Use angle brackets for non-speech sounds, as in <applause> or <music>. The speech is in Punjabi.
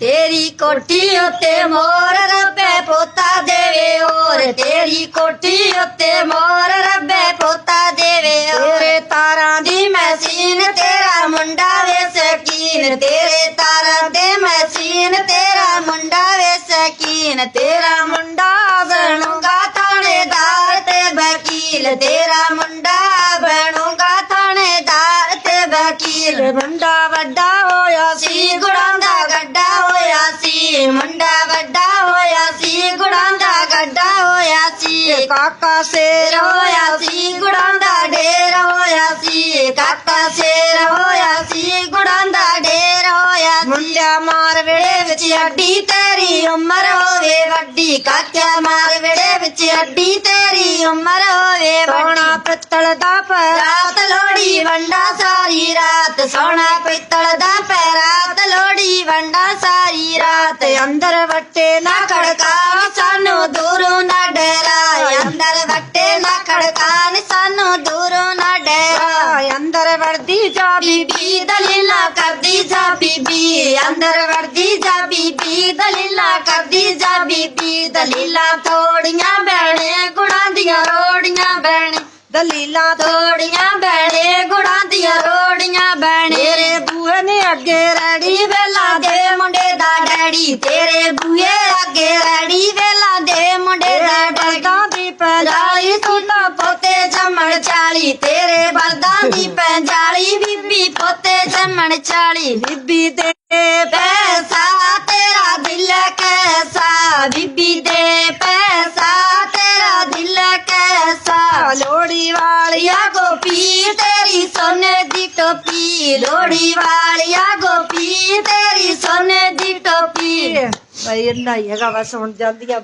ਤੇਰੀ ਕੋਠੀ ਉੱਤੇ ਮੋਰ ਰੱਬੇ ਪੋਤਾ ਦੇਵੇ ਹੋਰ ਤੇਰੀ ਕੋਠੀ ਉੱਤੇ ਮੋਰ ਰੱਬੇ ਪੋਤਾ ਦੇਵੇ ਹੋਰ ਤਾਰਾਂ ਦੀ ਮਸ਼ੀਨ ਤੇਰਾ ਮੁੰਡਾ ਵੇ ਸਕੀਨ ਤੇਰੇ ਤਾਰਾਂ ਦੇ ਮਸ਼ੀਨ ਤੇਰਾ ਮੁੰਡਾ ਵੇ ਸਕੀਨ ਤੇਰਾ ਮੁੰਡਾ ਬਣੂਗਾ ਥਾਣੇਦਾਰ ਤੇ ਵਕੀਲ, ਤੇਰਾ ਮੁੰਡਾ ਬਣੂਗਾ ਥਾਣੇਦਾਰ ਤੇ ਵਕੀਲ, ਮੁੰਡਾ ਵੱਡਾ ਹੋਇਆ ਮੁੰਡਾ ਵੱਡਾ ਹੋਇਆ ਸੀ ਗੁੜਾਂ ਦਾ ਗੱਡਾ ਹੋਇਆ ਸੀ। ਕਾਕਾ ਸ਼ੇਰ ਹੋਇਆ ਸੀ ਗੁੜਾਂ ਦਾ ਢੇਰ ਹੋਇਆ ਸੀ। ਕਾਕਾ ਸ਼ੇਰ ਹੋਇਆ ਸੀ ਗੁੜਾਂ ਦਾ ਢੇਰ ਹੋਇਆ ਸੀ। ਮੁੰਡਿਆ ਮਾਰ ਵੇੜੇ ਵਿੱਚ ਅੱਡੀ ਤੇਰੀ ਉਮਰ ਹੋਵੇ ਵੱਡੀ ਕਾਕਾ ਮਾਰ ਵੇੜੇ ਵਿੱਚ ਅੱਡੀ ਤੇਰੀ ਉਮਰ ਹੋਵੇ ਵੱਡੀ ਪਿੱਤਲ ਦਾ ਰਾਤ ਲੋੜੀ ਵੰਡਾ ਸਾਰੀ ਰਾਤ ਸੋਹਣਾ ਪਿੱਤਲ ਦਾ ਸਾਰੀ ਅੰਦਰ ਵੱਟੇ ਨਾ ਖੜਕਾਣ ਸਾਨੂੰ ਦੂਰੋਂ ਨਾ ਡਰਾ ਅੰਦਰ ਵੱਟੇ ਨਾ ਖੜਕਾਣ ਸਾਨੂੰ ਦੂਰੋਂ ਨਾ ਡਰਾ ਅੰਦਰ ਵੜਦੀ ਜਾ ਬੀਬੀ, ਦਲੀਲਾ ਕਰਦੀ ਜਾ ਬੀਬੀ। ਅੰਦਰ ਵੜਦੀ ਜਾ ਬੀਬੀ, ਦਲੀਲਾ ਕਰਦੀ ਜਾ ਬੀਬੀ। ਦਲੀਲਾ ਥੋੜੀਆਂ ਬਹਿਣੇ ਗੁੜਾਂ ਦੀਆਂ ਰੋੜੀਆਂ ਬਹਿਣੇ ਦਲੀਲਾਂ ਥੋੜੀਆਂ ਡੈਡੀ ਤੇਰੇ ਬੂਹੇ ਅੱਗੇ ਰੈਡੀ ਵੇਲਾ ਦੇ ਮੁੰਡੇ ਦਾ ਡੈਡੀ ਦੀ ਪੰਜਾਲੀ ਸੁਣਾ ਪੋਤੇ ਜੰਮਣ ਚਾਲੀ ਤੇਰੇ ਬਲਦਾਂ ਦੀ <laughs> ਪੰਜਾਲੀ ਬੀਬੀ ਪੋਤੇ ਜੰਮਣ ਚਾਲੀ ਬੀਬੀ ਦੇ ਪੈਸਾ ਤੇਰਾ ਦਿਲ ਕੈਸਾ ਬੀਬੀ ਦੇ ਪੈਸਾ ਤੇਰਾ ਦਿਲ ਕੈਸਾ ਲੋੜੀ ਵਾਲਿਆ ਗੋਪੀ ਟੋਪੀ ਲੋੜੀ ਵਾਲਿਆ ਗੋਪੀ ਤੇਰੀ ਸੋਨੇ ਦੀ ਟੋਪੀ ਭਾਈ ਇੰਨਾ ਹੀ ਹੈਗਾ ਬਸ ਹੁਣ ਜਾਂਦੀਆਂ